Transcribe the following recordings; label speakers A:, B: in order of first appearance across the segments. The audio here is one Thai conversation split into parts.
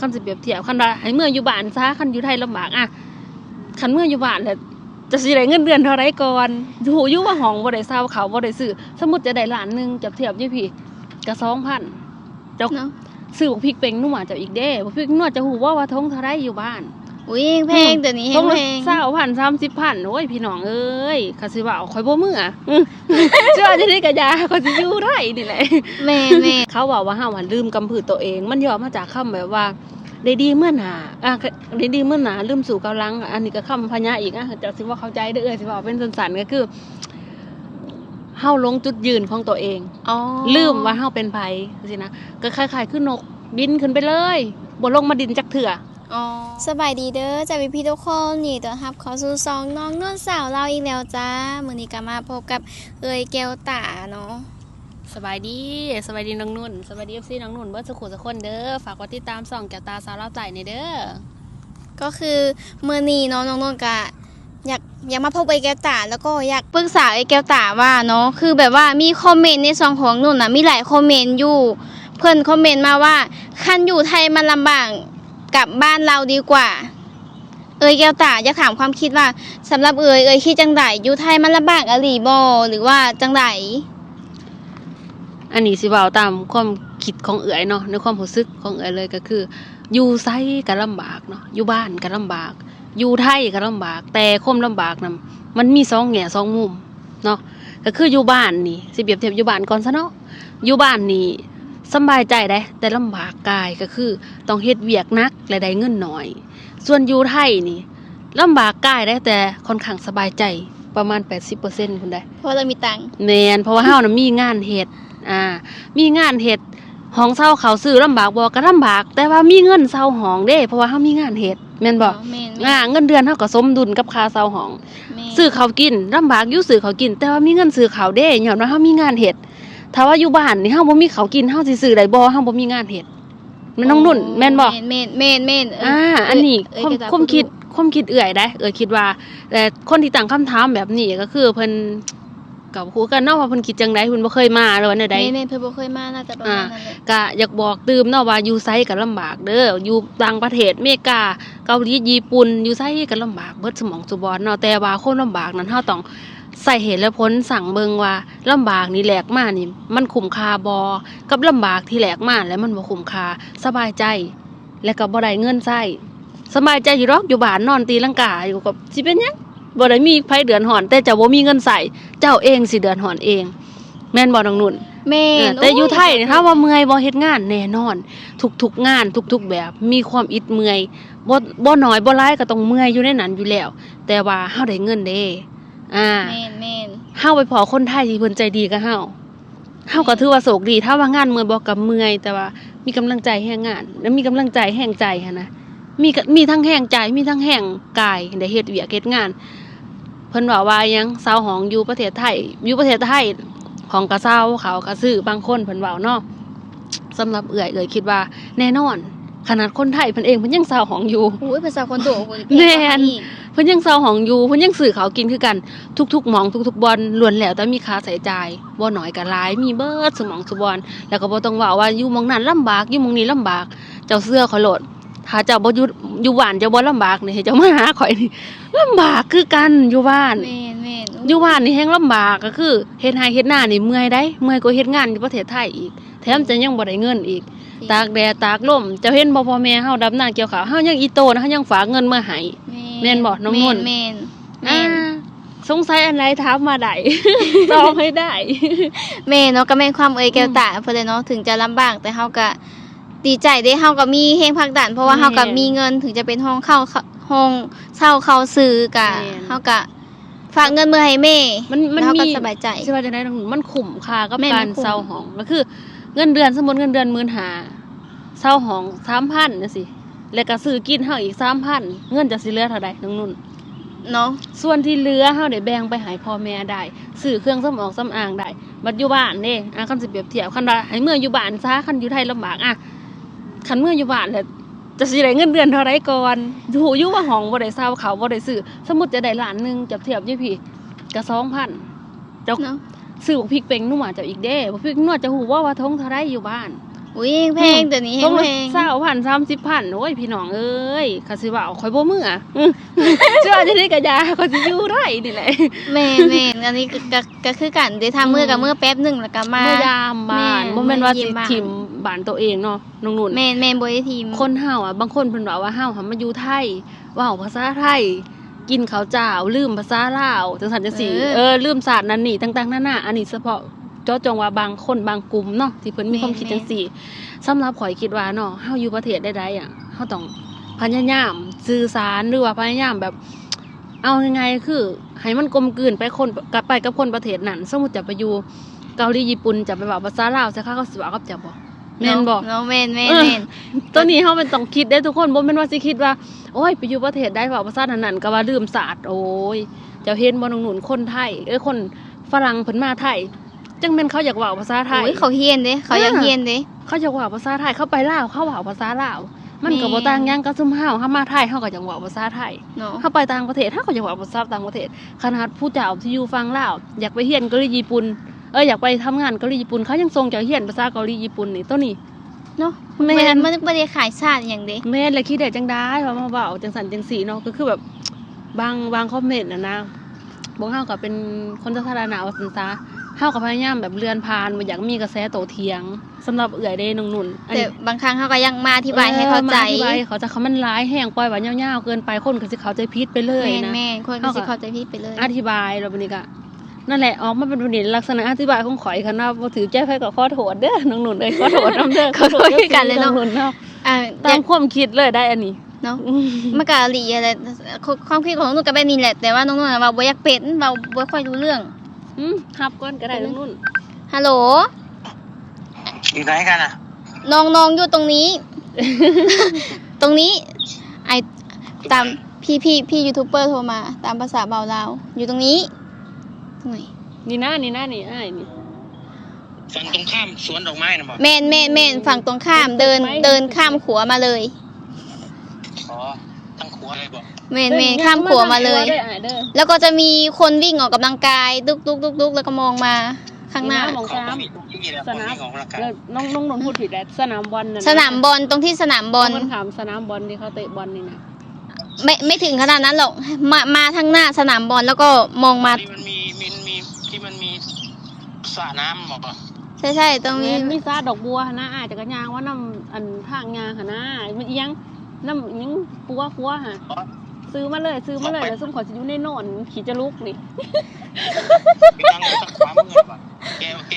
A: คันสิเปรียบเทียบคันว่าให้เมื่ออยู่บ้านซะคันอยู่ไทยลำบากอะคันเมื่ออยู่บ้านแล้วจะสิได้เงินเดือนเท่าไรก่อนหูอยู่ว่าห้องบ่ได้เซาเขาวบ่ได้ซื้อสมมุติจะได้ล้านหนึงจับเทียบอยู่พี่ก็2,000เจ้า
B: เนาะ
A: ซื้อบักพริกเป็งนัวเจ้าอีกเด้บักพริกนัวจะหูว่าว่าทงเท่าไรอยู่บ้าน
B: อุ้ยแพงเดี๋ยวนี้
A: ท
B: แฮ
A: ง
B: ง
A: ละ
B: แพง
A: เศร้าพันสามสิบพันโอ้ยพี่น้องเอ้ยข้าสิว่าเอาข่อยบ่มืออะอื้อเชื่อจะได้กะยาข้อยสิอยู่ได้นี่แหละ
B: แม่แม่
A: เขาบอกว่าห้าวันลืมกำพืชตัวเอง มันย่อมาจากคำแบบว่าได้ดีเมื่อหนาอะได้ดีเมื่อหนาลืมสู่กำลัง อันนี้ก็คำพญาอีกอะจากสิว่าเข้าใจเด้อเอยสิว่าเป็นสันๆก็คือเฮาลงจุดยืนของตัวเอง
B: อ๋อ
A: ลืมว่าเฮาเป็นไผสินะก็คล้ายๆคือนกบินขึ้นไปเลยบ่ลงมาดินจักเถื่อ
B: อ๋อสบายดีเด้อจ้าพี่พี่ทุกคนนี่ต้อนรับเข้าสู่ซองน้องนวลสาวเราอีกแล้วจ้ามื้อนี้ก็มาพบกับเอยแก้วตาเนาะ
A: สบายดีสบายดีน้องนุ่นสบายดีเอฟซีน้องนุ่นเบิร์ดสุขุสุกคนเด้อฝากกดติดตามส่องแก้วตาสาวเล่าใจในเด้อ
B: ก็คือมื้อนี้เนาะน้องนวลก็อยากอยากมาพบเอยแก้วตาแล้วก็อยากปรึกษาเอยแก้วตาว่าเนาะคือแบบว่ามีคอมเมนต์ในซองของนุ่นน่ะมีหลายคอมเมนต์อยู่ เพิ่นคอมเมนต์มาว่าคันอยู่ไทยมันลำบาก กลับบ้านเราดีกว่า เอยแก้วตาอยากถามความคิดว่าสำหรับเอยเอยคิดจังไดอยู่ไทยมันลำบากอะหลีบ่หรือว่าจังได
A: อันนี้สิเว้าตามความคิดของเอ๋ยเนาะในความรู้สึกของเอ๋ยเลยก็คือ อยู่ไซก็ลำบากเนาะอยู่บ้านก็ลำบาก อยู่ไทยก็ลำบาก แต่ความลำบากนํมันมีสองแง่สองมุมเนาะก็คืออยู่บ้านนี่สิเปรียบเทียบอยู่บ้านก่อนซะเนาะอยู่บ้านนี่ สำบายใจได้ แต่ลำบากกายก็คือ ต้องเฮ็ดเวียกหนักและได้เงินน้อย ส่วนอยู่ไทยนี่ลำบากกายได้แต่ค่อนข้างสบายใจประมาณ 80%คุณได้
B: เพราะเรามีตังค์
A: แมนเพราะว่าเฮานะมีงานเฮ็ดอ่า มีงานเฮ็ดห้องเช่าเขาซื้อลำบากบ่ก็ลำบาก แต่ว่ามีเงินเช่าห้องเด้ เพราะว่าเฮามีงานเฮ็ดแม่นบ่
B: แม่น
A: อ่าเงินเดือนเฮาก็สมดุลกับค่าเช่าห้อง
B: แม่น
A: ซื้อข้าวกินลำบากอยู่ซื้อข้าวกิน แต่ว่ามีเงินซื้อข้าวเด้ย้อนว่าเฮามีงานเฮ็ด ถ้าว่าอยู่บ้านนี่เฮาบ่มีข้าวกินเฮาสิซื้อได้บ่เฮาบ่มีงานเฮ็ดแม่นน้องนุ่นแม่นบ่
B: แม่นแม่นแม่นเอ่า
A: อันนี้
B: เอ้ย
A: ความ
B: เอ้ย
A: ความคิด
B: เอ้ย
A: ความคิดเอื่อยได้ เอ่ยคิดว่า แต่คนที่ตั้งคำถามแบบนี้ก็คือเพิ่นกับครูกันเนาะว่าเพิ่นคิดจังไดเพิ่นบ่เคยมาหรือว่าแนวใด
B: แม่นแม่นเพิ่นบ่เคยมาน่าจะประมาณนั้นแหละ
A: ก็อยากบอกตื่มเนาะว่าอยู่ไสก็ลำบากเด้ออยู่ต่างประเทศอเมริกาเกาหลีญี่ปุ่นอยู่ไสก็ลำบากเบิดสมองสุบอนเนาะแต่ว่าคนลำบากนั้นเฮาต้อง ใส่เหตุและผลสั่งเบิงว่าลำบากนี่แหลกมานี่ มันคุ้มค่าบ่กับลำบากที่แหลกมาแล้วมันบ่คุ้มค่าสบายใจ และก็บ่ได้เงินใช้สบายใจอยู่หรอกอยู่บ้านนอนตีลังกาอยู่กับสิเป็นหยังบ่ได้มีไผเดือนหอน แต่เจ้าบ่มีเงินใส่เจ้าเองสิเดือนหอนเอง แม่นบ่น้องนุ่น
B: แม่
A: เออนแต่อยู่ไทยนี่ถ้าว่าเมื่อยบ่เฮ็ดงานแน่นอน ทุกๆงานทุกๆแบบ มีความอิดเมื่อยบ่บ่น้อยบ่หลายก็ต้องเมื่อยอยู่ในนั้นอยู่แล้ว แต่ว่าเฮาได้เงินเด้ อ่า
B: แม่นแม่น
A: เฮาไปพอคนไทยที่เพิ่นใจดีกับเฮาเฮาก็ถือว่าโชคดี ถ้าว่างานเมื่อยบ่กับเมื่อย แต่ว่ามีกำลังใจแห่งงาน แล้วมีกำลังใจแห่งใจหันนะมีกะมีทั้งแห่งใจมีทั้งแห่งกายได้เฮ็ดเวียกเฮ็ดงาน เพิ่นว่าว่าหยังสาวหองอยู่ประเทศไทยอยู่ประเทศไทยของกระเซาเขากระซื้อบางคนเพิ่นเว้าเนาะสำหรับเอื่อยเอื่อยคิดว่าแน่นอน ขนาดคนไทยเพิ่นเองเพิ่นยังสาวหองอยู่
B: โอ้ยภาษาคนโตโอ้ย
A: แม่น
B: อีก
A: เพิ่นยังเซาหองอยู่เพิ่นยังซื้อเขาวกินคือกันทุกๆหมองทุกๆบอลล้วนแล้วแต่มีค่าใช้จ่ายบ่น้อยก็หลายมีเบิดสมองสุบอนแล้วก็บ่ต้องว่าว่าอยู่หมองนั้นลำบากอยู่หมองนี้ลำบาก เจ้าเสื้อขอยโลดถ้าเจ้าบ่อยู่อยู่บ้านเจ้าบ่ลำบากนี่ให้เจ้ามาหาข่อยนี่ลำบากคือกันอยู่บ้าน
B: แม่นแม่น
A: อยู่บ้านนี่แฮงลำบากก็คือเฮ็ดไร่เฮ็ดนานี่เมื่อยได้เมื่อยกว่าเฮ็ดงานอยู่ประเทศไทยอีก แถมจะยังบ่ได้เงินอีก ตากแดดตากลมเจ้าเห็นบ่พ่อแม่เฮาดำนาเกี่ยวข้าวเฮายังอีโตนะเฮายังฝากเงินมาให้ แม่นบ่น้องนุ่น
B: แม่นแม่
A: อ่านสงสัยอะไรถามมาได้ ตอบให้ได้
B: แม่เนาะก็แม่นความเอ่ยแก้วตาเพิ่นเลยเนาะถึงจะลำบากแต่เฮาก็ดีใจได้เฮาก็มีแฮงผลักดันเพราะว่า
A: แม่น
B: เฮาก็มีเงินถึงจะเป็นห้องเข้าห้องเช่าเข้าซื้อก็
A: แม่น
B: เฮาก็ฝากเงินมือให้แม่
A: มันมัน
B: แล้วเฮาก็
A: มี
B: สบายใจ
A: ใช่ว่าจะได้น้องหนุ่มมันคุ้มค่ากับ
B: แม่น
A: การ
B: มันคุ้ม
A: เซาห้องก็คือ เงินเดือนสมมุติเงินเดือน15,000เซาห้อง3,000จังซี่ แล้วก็ซื้อกินเฮาอีก3,000เงินจะสิเหลือเท่าใดน้องนุ่น
B: เนาะ
A: ส่วนที่เหลือเฮาได้แบ่งไปให้พ่อแม่ได้ซื้อเครื่องสำอางสำอางได้บัดอยู่บ้านเด้อะคันสิเปรียบเทียบคันว่าให้เมื่ออยู่บ้านซะคันอยู่ไทยลำบากอะคันเมื่ออยู่บ้านแล้วจะสิได้เงินเดือนเท่าไรก่อนหูอยู่ว่าห้องบ่ได้เซาเขาวบ่ได้ซื้อสมมุติจะได้ล้านหนึงจับเทียบอยู่พี่ก็2,000เจ้า
B: เนาะ
A: ซื้อบักพริกเป็งนัวเจ้าอีกเด้บักพริกนัวจะหูว่าว่าทงเท่าไรอยู่บ้าน
B: อุ้ยแพงเดี๋ยวนี้
A: ทง
B: แพ
A: ละ
B: ง
A: เศร้าพันสามสิบพันโอ้ยพี่น้องเอ้ยคาสิว่าเอาข่อยบ่มืออะอื้อเชื่อจะได้กะยาข่อยสิอยู่ได้นี่แหละ
B: แม่นแม่นอันนี้ก็ก็ก็คือกันเดี๋ยวทำมือกับมือแป๊บหนึงแล้วก็มา
A: เมื่อยามบ้าน
B: แม่
A: บ่แม่นว่า
B: เมื่อเยี่
A: สิ
B: ยมบ้าน
A: ถิ่มบ้านตัวเองเนาะน้องนุ่น
B: แม่นแม่นบ่ได้ทีม
A: คนเฮาอะบางคนเพิ่นว่าว่าเฮาหันมาอยู่ไทยเว้าภาษาไทย กินข้าวเจ้าลืมภาษาลาวจังซั่นจังซี่เออลืมศาสตร์นั้นนี่ต่างๆนานาอันนี้เฉพาะเจาะจงว่าบางคนบางกลุ่มเนาะที่เพิ่นมีความคิดจังซี่สำหรับข่อยคิดว่าเนาะเฮาอยู่ประเทศใดๆอะเฮาต้องพยายามสื่อสารหรือว่าพยายามแบบเอายังไงคือให้มันกลมกลืนไปคนกับไปกับคนประเทศนั้น สมมุติจะไปอยู่เกาหลีญี่ปุ่นจะไปเว้าภาษาลาวใช่ค่ะเขาสิเว้ากับจะบ่แม่นบ่
B: เนาะแม่นแม่น
A: เออ
B: แม่น
A: ตัวนี้เฮามันต้องคิดได้ทุกคนบ่แม่นว่าสิคิดว่าโอ้ยไปอยู่ประเทศได้เว้าภาษานั้นๆก็ว่าลืมศาสตร์โอ้ยเจ้าเห็นบ่น้องหนุนคนไทยเอ้ยคนฝรั่งเพิ่นมาไทย จังแม่นเขาอยากเว้าภาษาไทย
B: โอ้ยเขาเฮียนเด้เขาอยาก
A: เออ
B: เฮียนเด้
A: เขาอยากเว้าภาษาไทยเขาไปลาวเขาเว้าภาษาลาว มันก็
B: แม่
A: บ่ต่างหยังกับซุมเฮาเฮามาไทยเฮาก็อยากเว้าภาษาไทย
B: เนาะ
A: เฮาไปต่างประเทศเฮาก็อยากเว้าภาษาต่างประเทศขนาดผู้เจ้าที่อยู่ฝั่งลาวอยากไปเรียนเกาหลีญี่ปุ่นเอ้ยอยากไปทำงานเกาหลีญี่ปุ่นเขายังส่งเจ้าเรียนภาษาเกาหลีญี่ปุ่นนี่ตัวนี้
B: เนาะ
A: แม่
B: แม่
A: น
B: นมันบ่ได้ขายชาติอย่างเด้
A: แม่นเลยคิดได้จังได้ว่ามาเว้าจังสันจังสีเนาะก็คือแบบบางบางคอมเมนต์นะนะบอกเฮาก็เป็นคนสาธารณะว่าซั่นซะ เฮาก็พยายามแบบเลือนผ่านบ่อยากมีกระแสโตเถียงสำหรับเอื้อยเด้น้องนุ่นอัน
B: แต่
A: นี้
B: บางครั้งเขาก็ยังมาอธิบายให้เข้าใจ
A: ออมอธิบายให้เขาใจะเขามันร้ายแห้งปล่อยว่ายาวๆเกินไปคนก็สิเข้าใจผิดไปเลย
B: แม่น
A: นะ
B: แม่นคนก็สิเข้าใจผิดไปเลย
A: อธิบายแล้วบัดนี้ก็นั่นแหละออกมาเป็นประเด็นลักษณะอธิบายของข่อยคันว่าบ่ถือใจไผก็ขอโทษเด้อน้องนุ่นเอ้ยขอโทษนํเด้อ
B: ขอโทษคือกันเลยเนาะ
A: องนุ่นเนาะ
B: อ่า
A: ตามความคิดเลยได้อันนี้
B: เนาะมันก็หลีอะไรความคิดของหนูก็แบบนี้แหละแต่ว่าน้องนุ่นว่าบ่อยากเป็นเราบ่ค่อยรู้เรื่อง
A: อืมฮับก่อนก็ได้น้องนุ่น
B: ฮัลโหล
C: อยู่ไหนกันอะ
B: น้องน้องอยู่ตรงนี้ ตรงนี้ ไอตามพี่พี่พี่ยูทูบเบอร์โทรมา ตามภาษาเบาลาวอยู่ตรงนี้ ตรงไหน
A: นี่นะนี่นะนี่อ้ายนี่
C: ฝั่งตรงข้ามสวนดอกไม้นะบอก
B: แม่นแม่นแม่นฝั่งตรงข้ามเดินเดินข้ามขัวมาเลย
C: อ๋อทั้งขัวเลยบอก
B: แม่นแม่นข้ามขัวมาเลย
A: ด้อ้ายเด้อ
B: แล้วก็จะมีคนวิ่งออกกำลังกายดุกดุกดุกดุกแล้วก็มองมาข้างหน้า
A: มอง
C: เขาก็
A: ซ้ำ
C: มีทุกที่แหล้ว
A: ส
C: คน
A: นาม
C: ที่ของราคา
A: แล้วน้องน้องนนท์พูดผิดแล้วสนามบอลน่ะะ
B: สนามบอลตรงที่สนามบอล
A: ตรงถามสนามบอลที่เขาเตะบอลนี่นะ
B: ไม่ไม่ถึงขนาดนั้นหรอกมามาทางหน้าสนามบอลแล้วก็มองมา
C: ที่มันมีมันมีที่มันมีสระน้ำบอกว่า
B: ใช่ใช่ตรง
A: แม่
B: นี้
A: นมีซาดอกบัวหนนะอาจจะกระยางว่าน้ำอันทางยางหนนะมันเอียงน้ำอิหยังปัวปัวหะ ซื้อมาเลยซื้อมาเลยแล้วส้มขอจะอยู่ในโนอนขี่จะลุกนี่
C: ไปทางทางขวามือบอกแกโอเค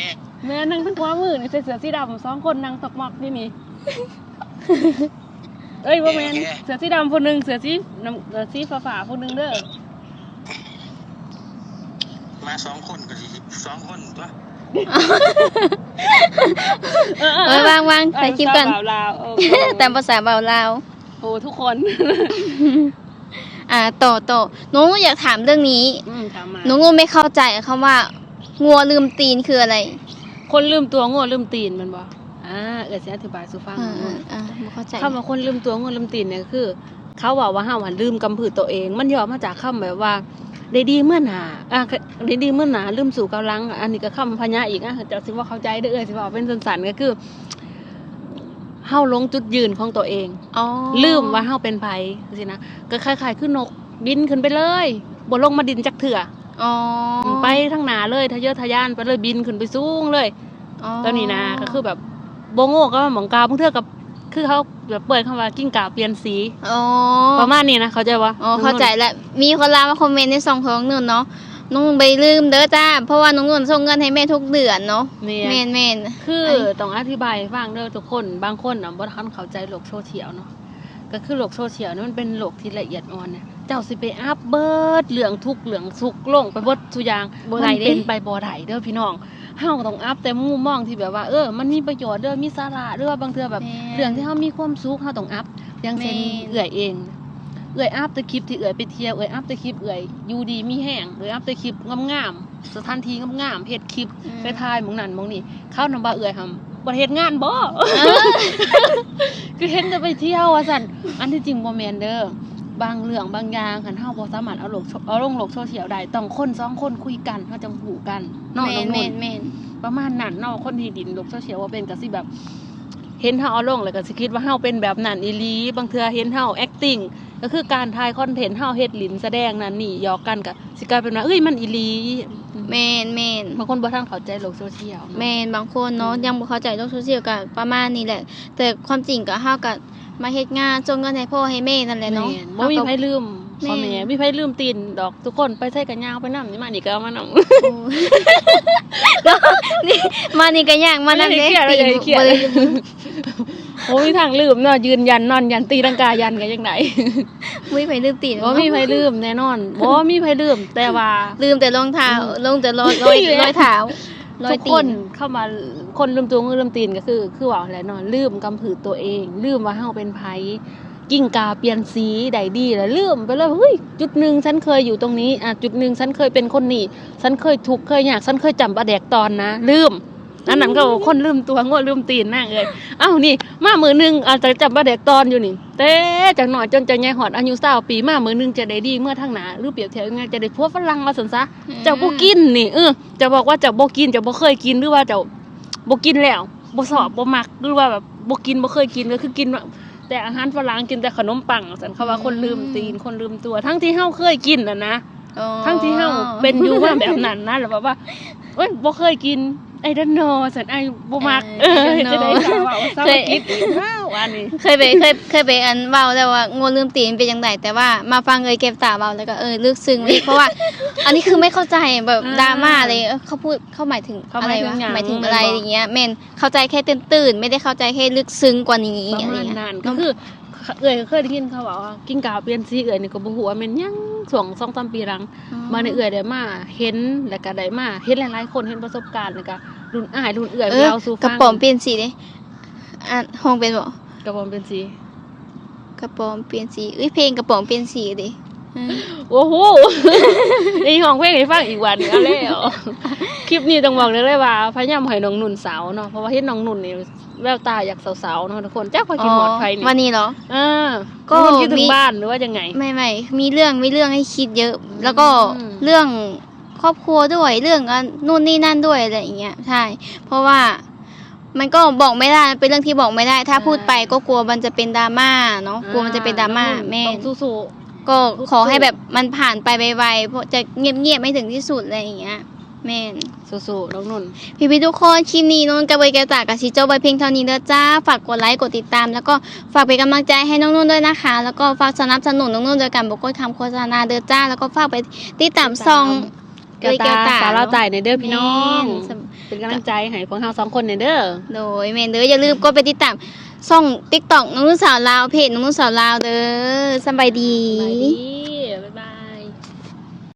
A: แม่นั่งทั้งขวามือนี่ใส่เสื้อสีดำสองคนนั่งตกหมอกนี่นี่เอ้ยว่าแมนเสื้อสีดำคนหนึ่งเสื้อสีน้ำเสื้อสีฟ้าๆคนหนึ่งเด้อ
C: มาสองคนก็สิสองคนตัว
B: เออวางวางใส่คลิปกัน
A: เออลาวๆเออ
B: ตามภาษาเบาลาว
A: โอ้ทุกคน
B: อ่าต่อต่อน้องอยากถามเรื่องนี้
A: อืมถามมา
B: น้องงูไม่เข้าใจคำว่า งัวลืมตีนคืออะไร
A: คนลืมตัวโง่ลืมตีนแมันบ่อ่าเดี๋ยวจะอธิบายสู่ฟัง
B: อ่า
A: หน่อย
B: อ่าไม่เข้าใจ
A: คำว่าคนลืมตัวโง่ลืมตีนเนี่ยคือ เขาบอกว่าห้าวันลืมกำพือตัวเอง มันย่อมาจากคำแบบว่าได้ดีเมื่อหนาอะได้ดีเมื่อหนาลืมสู่กำลัง อันนี้ก็คำพญาอีกอะเจะสิว่าเข้าใจเด้อเอยสิว่าเป็นสันๆก็คือ เฮาลงจุดยืนของตัวเอง
B: อ๋อ
A: ลืมว่าเฮาเป็นไผสินะก็คล้ายๆคือนกบินขึ้นไปเลยบ่ลงมาดินจักเถื่อ
B: อ๋อ
A: อไปทางหนาเลยทะเยอทะยานไปเลยบินขึ้นไปสูงเลย
B: อ๋อ
A: ตอนนี้นะก็คือแบบโบโง่ก็หมองกาบางเทื่อกับคือเขาแบบเปิดคำว่ากิ้งก่าเปลี่ยนสี
B: อ๋อ
A: ประมาณนี้นะเขาใจวะ
B: อ๋อเข้าใจแล้วมีคนลามาคอมเมนต์ในสองของนุ่นเนาะ น้องไปลืมเด้อจ้า เพราะว่าน้องนุ่นส่งเงินให้แม่ทุกเดือนเนาะ
A: เนี่
B: แม่
A: ย
B: นแม่น
A: คือต้องอธิบายให้ฟังเด้อทุกคน บางคนอะบ่ทันเข้าใจโลกโซเชียลเนาะก็คือโลกโซเชียลนี่มันเป็นโลกที่ละเอียดอ่อนเนี่ยเจ้าสิไปอัพเบิดเรื่องทุกข์เรื่องสุขลงไปเบิดทุกอย่าง
B: บ่
A: มั
B: ได้
A: น
B: เด้
A: เป็นไปบ่ได้เด้อพี่น้องเฮาก็ต้องอัพแต่มุมมองที่แบบว่าเออมันมีประโยชน์เด้อมีสาระเด้อบางเทื่อแบบ
B: แม่น
A: เรื่องที่เฮามีความสุขเฮาต้องอัพอย่างเช่น
B: แม่น
A: เอื้อยเอง เอื้อยอัพแต่คลิปที่เอื้อยไปเที่ยวเอื้อยอัพแต่คลิปเอื้อยอยู่ดีมีแห้งเอื้อยอัพแต่คลิปงามๆสถานที่งามๆเฮ็ดคลิป
B: อืม
A: ไปถ่ายหมองนั่นหมองนี่เข้านำบ่าเอื้อยทำบ่ได้เฮ็ดงานบ่คือเห็นจะไปเที่ยวว่าซั่นอันที่จริงบ่แม่นเด้อบางเรื่องบางอย่างคันเฮาบ่สามารถเอาลงเอาลงโลกโซเชียลได้ต้องคนสองคนคุยกันเฮาจังฮู้กันเนาะ
B: แม่
A: น้อนง
B: แม่
A: นุ่
B: น
A: น
B: แม่น
A: ประมาณนั้นเนาะคนที่ดินโลกโซเชียลว่าเป็นก็สิแบบเห็นเฮาเอาลงแล้วก็สิคิดว่าเฮาเป็นแบบนั้นอีหลีบางเทื่อเห็นเฮา acting ก็คือการถ่ายคอนเทนต์เฮาเฮ็ดหลินแสดงนั่นนี่หยอกกันก็สิกลายเป็นว่าเอ้ยมันอีหลี
B: แม่นแม่น
A: บางคนบ่ทันเข้าใจโลกโซเชียลเนาะ
B: แม่นบางคนเนาะยังบ่เข้าใจโลกโซเชียลก็ประมาณนี้แหละ แต่ความจริงก็เฮาก็มาเฮ็ดงานส่งเงินให้พ่อให้แม่นั่นแหละเนาะ
A: แม่บ่มีไผลืม
B: แม่
A: พ่อแม่มีไผลืมตีนดอกทุกคนไปใส่กันยางไปนำนี่มานี่ก็เอามานำ
B: โอ้นี่มานี่ก็ย่างมานั่นเด้
A: ไม่ได้เครียด
B: ตีน
A: ไม่ได้เครียด
B: บ่ได้
A: โอ้มีทางลืมเนาะยืนยันนอนยันตีลังกายันกันยังไง
B: มุ้ยไปลืมตีน
A: บ่มีไผลืมแน่นอนบ่มีไผลืม แต่ว่า
B: ลืมแต่รองเท้าลงแต่รอยรอยรอยเท้ารอย
A: ทุก
B: ตี
A: คนนเข้ามาคนลืมตัวมือลืมตีนก็คือ คือว่าแหละเนาะลืมกำผือตัวเอง ลืมว่าเฮาเป็นไผกิ้งกาเปลี่ยนสีใดดีแล้วลืมไปเลยว่าเฮ้ยจุดหนึ่งฉันเคยอยู่ตรงนี้อะจุดหนึ่งฉันเคยเป็นคนนี้ฉันเคยทุกข์เคยยากฉันเคยจำประแดกตอนนะ ลืม อันนั้นก็คนลืมตัวโง่ลืมตีนนั่งเลยเอ้านี่ มามือหนึงอาจจะจำประแดกตอนอยู่นี่เต้จากหน่อยจนจะใหญ่หอดอายุ20ปีมามือหนึงจะได้ดีเมื่อทางหน้าหรือเปรียบเทียบง่ายๆจะได้พวกฝรั่งมาสนซะเจ้าบ่กินนี่เออจะบอกว่าเจ้าบ่กินเจ้าบ่เคยกินหรือว่าเจ้าบ่กินแล้วบ่สอบบ่มักหรือว่าแบบบ่กินบ่เคยกินก็คือกินว่าแต่อาหารฝรั่งกินแต่ขนมปังสันเขาว่าคนลืมตีนคนลืมตัว ทั้งที่เฮาเคยกินน่ะนะ
B: อ๋อ
A: ทั้งที่เฮาเป็นอยู่ว่าแบบนั้นนะแล้วแบบว่าเอ้ยบ่เคยกิน ไอ้ดันโนสันไอ้บ่มักเออจะได้ข่าวว่าเศร้ากินอีกว้าวอันนี้
B: เคยไปเคยเคยไปอันเว้าแล้วว่างูลืมตีนเป็นจังไดแต่ว่ามาฟังเอยเก็บตาเว้าแล้วก็เออลึกซึ้งเลยเพราะว่า อันนี้คือไม่เข้าใจแบบดราม่าเลยเออเขาพูดเขาหมายถึง
A: เขา
B: อะ
A: ห
B: ไร
A: มายถึ
B: วะ
A: งหยัง
B: หมายถึงอะไร
A: แม่นบ่
B: อย่างเงี้ยแม่นเข้าใจแค่ตื่นตื่นๆไม่ได้เข้าใจแค่ลึกซึ้งกว่านี้
A: ประ
B: อะไร
A: มาณ
B: เงี้ย
A: นั้นก็คือเอ่ยเคยได้ยินเขาบอกว่ากิ้งก่าเปลี่ยนสีเอ่ยนี่ก็บ่ฮู้ว่าแม่นหยังช่วง2-3ปีหลัง มาในเอื่อยได้มาเห็นแล้วก็ได้มาเห็นหลายๆคนเห็นประสบการณ์แล้วก็ รุ่นอ้ายรุ่นเอื่อย
B: เออ
A: เราสู่
B: กระ
A: ฟัง
B: ป๋อมเปลี่ยนสีเด้อะห้องเป็นบ่
A: กระป๋อมเป็นสี
B: กระป๋อมเปลี่ยนสีเอ้ยเพลงกระป๋อมเปลี่ยนสีดิอืม
A: โอ้โห นี่ห้องเพลงให้ฟังอีกวันนึงเอาแล้วคลิปนี้ต้องบอกเลยเลยว่าพยายามให้น้องนุ่นสาวเนาะเพราะว่าเห็นน้องนุ่นนี่แววตาอยากสาวๆเนาะทุกคนจ้าพอกินหมอดไฟนี่
B: วันนี้เหรอ
A: อ่า
B: ก็
A: ก็คิดถึ
B: มี
A: งบ้านหรือว่ายังไง
B: ไม่ไม่มีเรื่องมีเรื่องให้คิดเยอะ แล้วก็
A: อืม
B: เรื่อง ครอบครัวด้วยเรื่องอันนู่นนี่นั่นด้วยอะไรอย่างเงี้ยใช่ เพราะว่ามันก็บอกไม่ได้มันเป็นเรื่องที่บอกไม่ได้ ถ้าพูดไปก็กลัวมันจะเป็นดราม่าเนาะกลัวมันจะเป็นดราม่า
A: น้องนุ่น
B: แม่
A: ต้องสู้
B: ก็ขอให้แบบมันผ่านไปไวๆเพราะจะเงียบๆไม่ถึงที่สุดอะไรอย่างเงี้ยแม่น
A: ๆสู้ๆน้องนุ่น
B: พี่พี่ๆทุกคนคลิปนี้นุ่นกับเบยกระจากกับชิโจไปเพียงเท่านี้เด้อจ้า ฝากกดไลค์กดติดตาม แล้วก็ฝากเป็นกำลังใจให้น้องนุ่นด้วยนะคะ แล้วก็ฝากสนับสนุนน้องนุ่นโดยการบอกกดคำโฆษณาเด้อจ้า แล้วก็ฝากไปติดตามซอง
A: แก้วตาสาวเราใจในเด้อพี่น้อง
B: แม่น
A: เป็นกำลังใจให้พวกเราสองคนในเด้อ
B: โดยเมนเด้ออย่าลืมกดไปติดตามซ่องติ๊กต็อกน้องนุ่นสาวลาวเพจน้องนุ่นสาวลาวเด้อสำบายดี
A: สบายดี